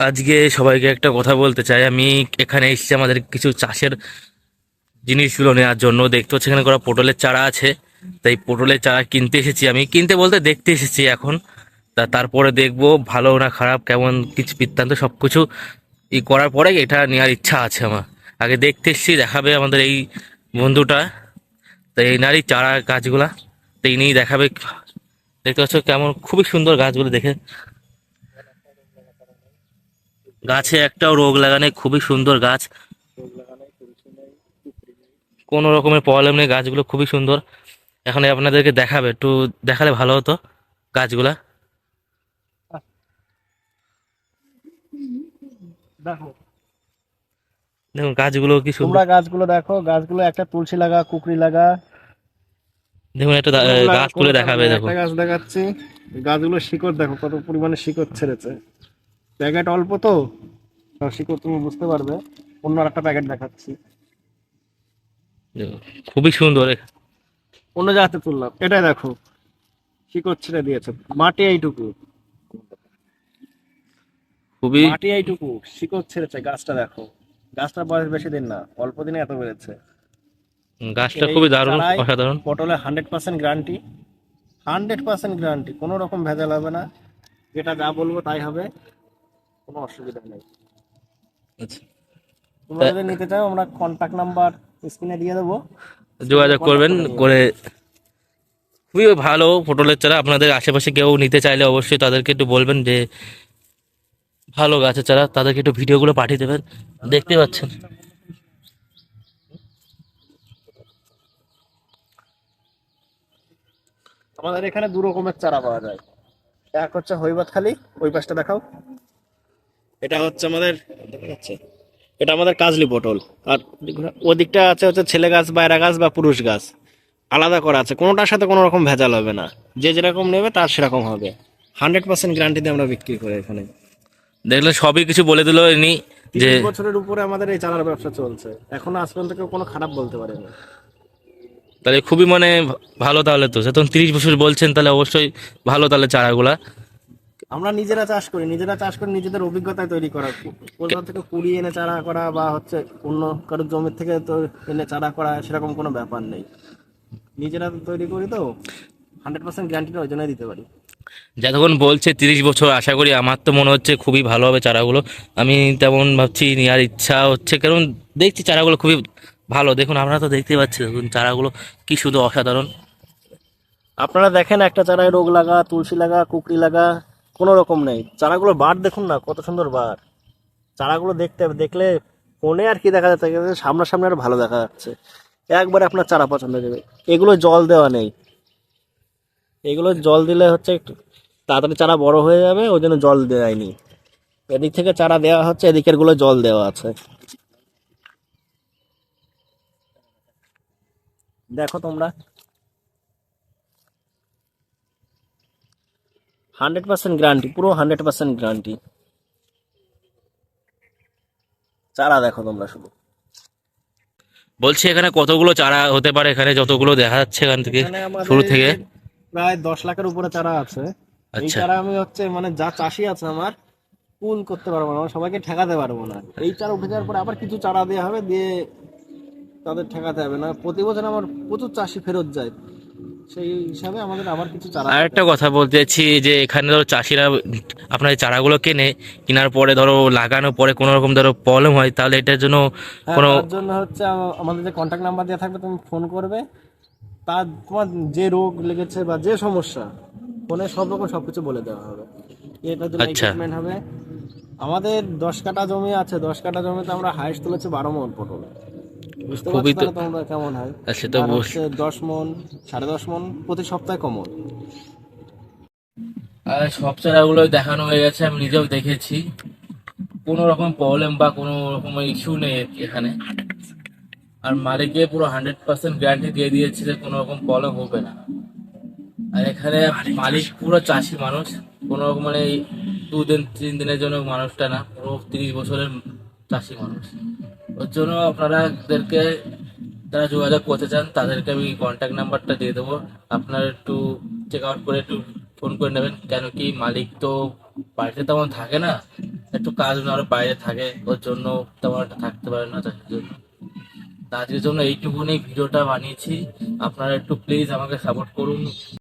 আজকে সবাইকে একটা কথা বলতে চাই। আমি এখানে এসেছি আমাদের কিছু চাষের জিনিসগুলো নেওয়ার জন্য। দেখতে হচ্ছে এখানে করা পটলের চারা আছে। তাই পটলের চারা কিনতে এসেছি আমি। কিনতে বলতে দেখতে এসেছি এখন। তা তারপরে দেখব ভালো না খারাপ, কেমন কিছু বৃত্তান্ত সব কিছু ই করার পরে এটা নেওয়ার ইচ্ছা আছে আমার। আগে দেখতে এসেছি, দেখাবে আমাদের এই বন্ধুটা। তাই এই নারী চারা গাছগুলা। তো ইনিই দেখাবে। দেখতে পাচ্ছ কেমন খুবই সুন্দর গাছগুলো দেখে। গাছে একটাও রোগ লাগানে খুবই সুন্দর গাছ। কোনো রকমের প্রবলেম নেই গাছগুলো খুবই সুন্দর। এখন আপনাদেরকে দেখাবে একটু দেখালে ভালো হতো গাছগুলা। দেখো। দেখুন গাছগুলো কি সুন্দর। গাছগুলো দেখো গাছগুলো একটা তুলসী লাগা কুকরি লাগা দেখুন একটা গাছ তুলে দেখাবে দেখো গাছ দেখাচ্ছি। গাছগুলো শিকড় দেখো কত পরিমাণে শিকড় ছেড়েছে। প্যাকেট অল্প তো শিকড় তুমি বুঝতে পারবে। অন্য একটা প্যাকেট দেখাচ্ছি। খুবই সুন্দর অন্য জায়গাতে তুললাম। এটাই দেখো শিকড় ছেড়ে দিয়েছে। মাটি এইটুকু। খুবই মাটি এইটুকু শিকড় ছেড়েছে গাছটা দেখো। গাছটার বয়স বেশি দিন না অল্প দিনে এত বেড়েছে। গাছটা খুবই দারুণ অসাধারণ। পটলে hundred percent guarantee hundred percent guarantee কোনো রকম ভেজাল হবে না। যেটা যা বলব তাই হবে কোনো অসুবিধা নেই। আচ্ছা। তোমরা যদি নিতে চাও আমরা কন্ট্যাক্ট নাম্বার স্ক্রিনে দিয়ে দেবো। যোগাযোগ করবেন করে খুবই ভালো পটলের চারা। আপনাদের আশেপাশে কেউ নিতে চাইলে অবশ্যই তাদেরকে একটু বলবেন যে ভালো গাছের চারা তাদেরকে একটু ভিডিওগুলো পাঠিয়ে দেবেন। দেখতে পাচ্ছেন। আমাদের এখানে দু রকমের চারা পাওয়া যায়। এক হচ্ছে হইবাত খালি ওই পাশটা দেখাও। এটা হচ্ছে আমাদের এটা আমাদের কাজলি পটল। আর ওদিকটা আছে হচ্ছে ছেলে গাছ বাইরা গাছ বা পুরুষ গাছ। আলাদা করা আছে। কোনোটার সাথে কোনো রকম ভেজাল হবে না। যে যেরকম নেবে তার সেরকম হবে। হান্ড্রেড পার্সেন্ট গ্যারান্টি দিয়ে আমরা বিক্রি করি এখানে। দেখলে সবই কিছু বলে দিল ইনি যে বছরের উপরে আমাদের এই চারার ব্যবসা চলছে। এখনও আজ পর্যন্ত কেউ কোনো খারাপ বলতে পারেনি। তাহলে খুবই মানে ভালো তাহলে তো। যখন তিরিশ বছর বলছেন তাহলে অবশ্যই ভালো তাহলে চারাগুলা। আমরা নিজেরা চাষ করি নিজেরা চাষ করে নিজেদের অভিজ্ঞতায় তৈরি করা। কোথাও থেকে কুড়িয়ে এনে চারা করা বা হচ্ছে অন্য কারোর জমির থেকে তো এনে চারা করা সেরকম কোনো ব্যাপার নেই। নিজেরা তো তৈরি করি তো হান্ড্রেড পার্সেন্ট গ্যারান্টিটা ওই জন্যই দিতে পারি। যতক্ষণ বলছে তিরিশ বছর আশা করি আমার তো মনে হচ্ছে খুবই ভালো হবে চারাগুলো। আমি তেমন ভাবছি নেওয়ার ইচ্ছা হচ্ছে কারণ দেখছি চারাগুলো খুবই ভালো, দেখুন আপনারা তো দেখতে পাচ্ছি দেখুন চারাগুলো কি শুধু অসাধারণ। আপনারা দেখেন একটা চারায় রোগ লাগা, তুলসী লাগা কুকরি লাগা, কোনো রকম নেই। চারাগুলো বার দেখুন না, কত সুন্দর বার চারাগুলো দেখতে, দেখলে ফোনে আর কি দেখা যাচ্ছে সামনাসামনি আরও ভালো দেখা যাচ্ছে। একবারে আপনার চারা পছন্দ হয়ে যাবে। এগুলো জল দেওয়া নেই। এগুলো জল দিলে হচ্ছে একটু তাড়াতাড়ি চারা বড় হয়ে যাবে, ওই জন্য জল দেয়নি। এদিক থেকে চারা দেওয়া হচ্ছে এদিকেরগুলো জল দেওয়া আছে। দেখো তোমরা। হান্ড্রেড পার্সেন্ট গ্যারান্টি পুরো হান্ড্রেড পার্সেন্ট গ্যারান্টি চারা দেখো তোমরা শুধু। বলছি এখানে কতগুলো চারা হতে পারে? এখানে যতগুলো দেখা যাচ্ছে এখান থেকে শুরু থেকে। প্রায় দশ লাখের উপরে চারা আছে। এই আচ্ছা। চারা আমি হচ্ছে মানে যা চাষি আছে আমার কুল করতে পারব না। আমার সবাইকে ঠেকাতে পারব না। এই চারা উঠে যাওয়ার পরে আবার কিছু চারা দেওয়া হবে দিয়ে তাদের ঠেকাতে হবে। না প্রতি বছর আমার প্রচুর চাষি ফেরত যায়। সেই হিসাবে আমাদের আবার কিছু চারা আর একটা কথা বলতে চাইছি যে এখানে ধরো চাষিরা আপনার চারাগুলো কেনে কেনার পরে ধরো লাগানোর পরে কোনো রকম ধরো প্রবলেম হয় তাহলে এটার জন্য হ্যাঁ, কোনো জন্য হচ্ছে আমাদের যে কন্ট্যাক্ট নাম্বার দেওয়া থাকবে তুমি ফোন করবে। তার তোমার যে রোগ লেগেছে বা যে সমস্যা ফোনে সব রকম সব কিছু বলে দেওয়া হবে। এটা জন্য আচ্ছা। ট্রিটমেন্ট হবে। আমাদের দশ কাটা জমি আছে দশ কাটা জমিতে আমরা হাইস্ট তুলেছি বারো মন পটল। খুবই তো- তোমরা কেমন হয়? আচ্ছা তো আর বুঝ- হচ্ছে দশ মন সাড়ে দশ মন প্রতি সপ্তাহে কমন? আর সব চারাগুলো দেখানো হয়ে গেছে আমি নিজেও দেখেছি। কোনো রকম প্রবলেম বা কোনো রকম ইস্যু নেই এখানে। আর মালিককে পুরো হান্ড্রেড পার্সেন্ট গ্যারান্টি দিয়ে দিয়েছে যে কোনো রকম প্রবলেম হবে না। আর এখানে মালিক পুরো চাষি মানুষ কোনো রকম মানে এই দু দিন তিন দিনের জন্য মানুষটা না পুরো তিরিশ বছরের চাষি মানুষ। ওর জন্য আপনারা এদেরকে যারা যোগাযোগ করতে চান, তাদেরকে আমি কন্ট্যাক্ট নাম্বারটা দিয়ে দেবো। আপনারা একটু চেক আউট করে একটু ফোন করে নেবেন। কেন কি মালিক তো বাড়িতে তেমন থাকে না। একটু কাজ আরও বাইরে থাকে। ওর জন্য তেমন একটা থাকতে পারে না তার জন্য। আজকের জন্য এইটুকুনি ভিডিওটা বানিয়েছি। আপনারা একটু প্লিজ আমাকে সাপোর্ট করুন।